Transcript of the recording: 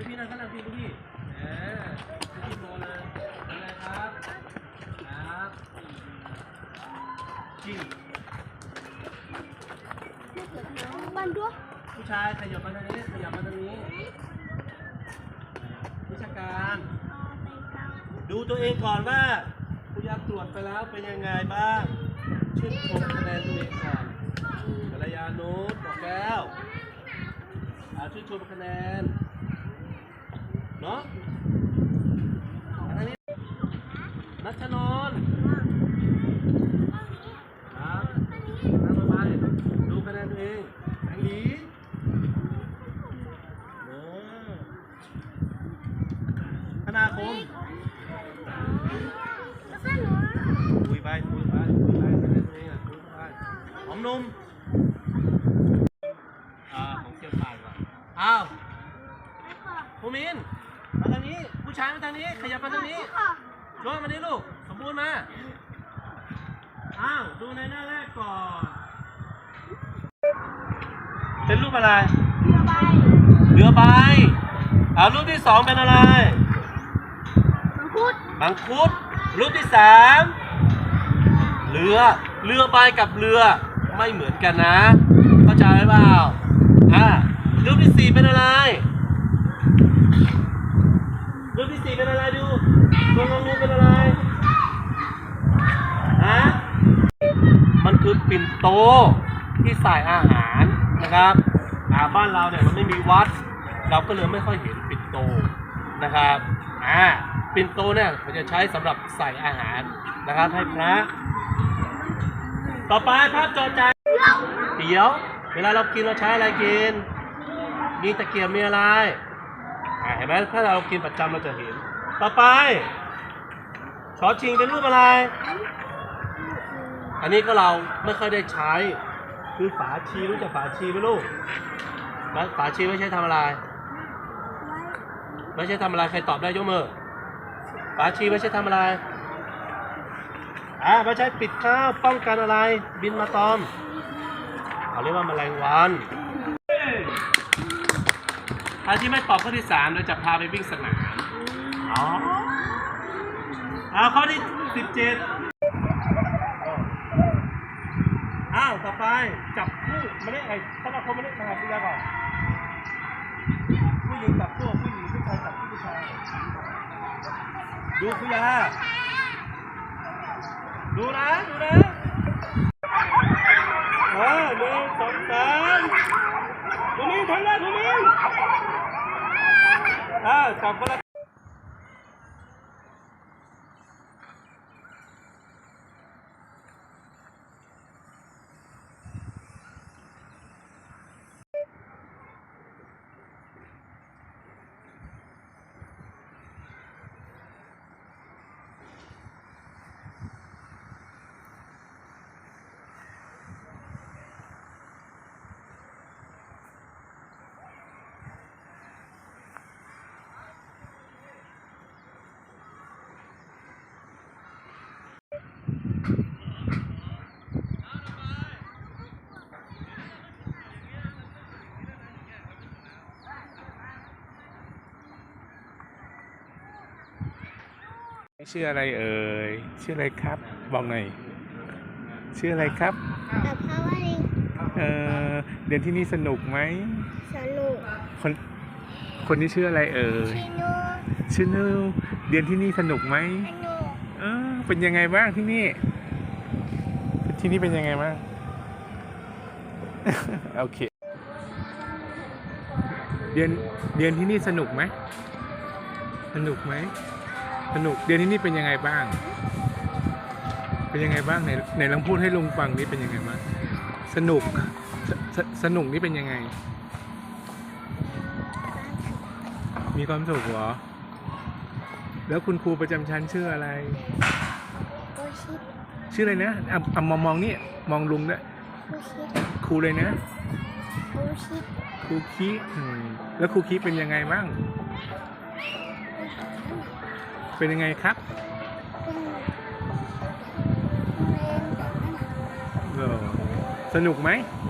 ลูกพี่นั่งข้างหลังพี่ลูกพี่เออลูกพี่โมเลยเป็นไงครับ ครับจริงบ้านด้วยผู้ชายขยับมาทางนี้ขยับมาทางนี้วิชาการ ดูตัวเองก่อนว่าคุณยาตรวจไปแล้วเป็นยังไงบ้างชื่นชมคะแนนตัวเองก่อนภรรยานุชบอกแล้วอาชื่นชมคะแนน เนาะนัชนนท์ครับนั่งลงไปดูคะแนนตัวเองแองลีเออคณาคมคุยไปคุยไปคุยไปคะแนนตัวเองอะคุยไปหอมนุ่มอ่าของเชียวผ่านก่อนอ้าวภูมิน มาทางนี้ ผู้ชายมาทางนี้ ขยับมาทางนี้ค่ะโยนมานี่ลูก สมบูรณ์มา อ้าว ดูในหน้าแรกก่อน เป็นรูปอะไร เรือใบ เรือใบเอารูปที่สองเป็นอะไร มังคุด มังคุด รูปที่สามเรือ เรือใบกับเรือไม่เหมือนกันนะ เข้าใจไหมเปล่า อ่ารูปที่สี่เป็นอะไร รูปที่สี่เป็นอะไรดูตัวงองูเป็นอะไรฮะมันคือปิ่นโตที่ใส่อาหารนะครับอ่าบ้านเราเนี่ยมันไม่มีวัด เราก็เลยไม่ค่อยเห็นปิ่นโตนะครับอ่าปิ่นโตเนี่ยมันจะใช้สำหรับใส่อาหารนะครับให้พระ ต่อไปภาพจอใจเดี๋ยว เวลาเรากินเราใช้อะไรกิน มีตะเกียบมีอะไร อ่าเห็นไหมถ้าเรากินประจำเราจะเห็น ต่อไปช้อชิงเป็นรูปอะไร อันนี้ก็เราไม่ค่อยได้ใช้ คือฝาชีรู้จักฝาชีไหมลูกแล้วฝาชีไม่ใช่ทำอะไร ไม่ใช่ทำอะไรใครตอบได้ยกมือฝาชีไม่ใช่ทำอะไรอ่าไม่ใช่ปิดข้าวป้องกันอะไร บินมาตอมเขาเรียกว่าแมลงวัน ใครที่ไม่ตอบข้อที่สามเราจะพาไปวิ่งสนาม อ๋อเอาข้อที่สิบเจ็ดอ้าว ต่อไป จับคู่มาได้ไอ้ธนาคมมาได้มาหาคุณยาก่อนผู้หญิงจับคู่ผู้หญิงผู้ชายจับคู่ผู้ชาย ดูคุณยาดูนะ ดูนะอ่าหนึ่งสองสามคุณมินทำได้คุณมิน อ่ ชื่ออะไรเอ่ย ชื่ออะไรครับ บอกหน่อย ชื่ออะไรครับแต่พระวริงเออเรียนที่นี่สนุกไหม สนุก คนคนนี้ชื่ออะไรเอ่ยชิโนชื่อนูเรียนที่นี่สนุกไหมสนุกเออเป็นยังไงบ้างที่นี่ ที่นี่เป็นยังไงบ้าง โอเค เรียนเรียนที่นี่สนุกไหม สนุกไหม สนุกเรียนที่นี่เป็นยังไงบ้าง เป็นยังไงบ้างไหนไหนลองพูดให้ลุงฟังนี่เป็นยังไงบ้างสนุกสสสนุกนี่เป็นยังไง มีความสุขเหรอ แล้วคุณครูประจำชั้นชื่ออะไรโอชิชื่ออะไรนะอะอะมองมองนี่มองลุงด้วยโอชิครูเลยนะโอชิครูคิอืมแล้วครูคิเป็นยังไงบ้าง เป็นยังไงครับเป็นเรียนแบบนั้นเออสนุกไหมส